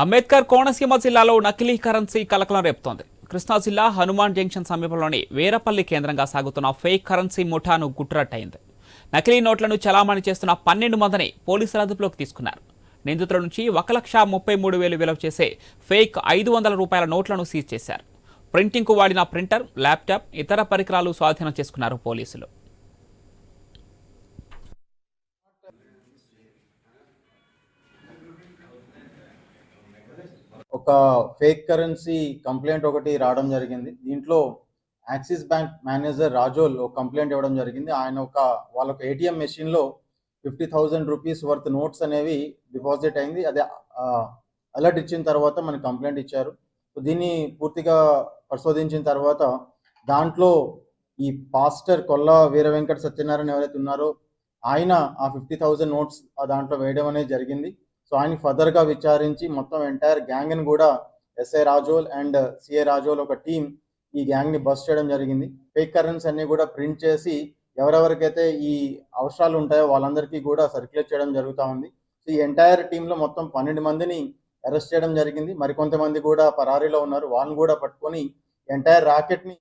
అంబేద్కర్ కోనసీమ జిల్లాలో నకిలీ కరెన్సీ కలకలం రేపుతోంది. కృష్ణా జిల్లా హనుమాన్ జంక్షన్ సమీపంలోని వీరపల్లి కేంద్రంగా సాగుతున్న ఫేక్ కరెన్సీ ముఠాను గుట్టురట్టయింది. నకిలీ నోట్లను చలామణి చేస్తున్న పన్నెండు మందిని పోలీసులు అదుపులోకి తీసుకున్నారు. నిందితుల నుంచి ఒక లక్ష ముప్పై మూడు వేలు విలువ చేసే ఫేక్ ఐదు వందల రూపాయల నోట్లను సీజ్ చేశారు. ప్రింటింగ్కు వాడిన ప్రింటర్ ల్యాప్టాప్ ఇతర పరికరాలు స్వాధీనం చేసుకున్నారు పోలీసులు. ఒక ఫేక్ కరెన్సీ కంప్లైంట్ ఒకటి రావడం జరిగింది. దీంట్లో యాక్సిస్ బ్యాంక్ మేనేజర్ రాజోల్ ఒక కంప్లైంట్ ఇవ్వడం జరిగింది. ఆయన ఒక వాళ్ళ ఒక ఏటీఎం మెషిన్లో fifty thousand rupees worth notes అనేవి డిపాజిట్ అయింది. అదే అలర్ట్ ఇచ్చిన తర్వాత మనకి కంప్లైంట్ ఇచ్చారు. దీన్ని పూర్తిగా పరిశోధించిన తర్వాత దాంట్లో ఈ పాస్టర్ కొల్ల వీర వెంకట సత్యనారాయణ ఎవరైతే ఉన్నారో ఆయన ఆ ఫిఫ్టీ థౌజండ్ నోట్స్ ఆ దాంట్లో వేయడం అనేది జరిగింది. సో ఆయన ఫర్దర్గా విచారించి మొత్తం ఎంటైర్ గ్యాంగ్ని కూడా SI Razole and CA Razole ఒక టీం ఈ గ్యాంగ్ని బస్ చేయడం జరిగింది. ఫేక్ కరెన్సీ అన్ని కూడా ప్రింట్ చేసి ఎవరెవరికైతే ఈ అవసరాలు ఉంటాయో వాళ్ళందరికీ కూడా సర్క్యులేట్ చేయడం జరుగుతూ ఉంది. సో ఈ ఎంటైర్ టీంలో మొత్తం పన్నెండు మందిని అరెస్ట్ చేయడం జరిగింది. మరికొంతమంది కూడా పరారీలో ఉన్నారు. వాళ్ళని కూడా పట్టుకొని ఎంటైర్ రాకెట్ని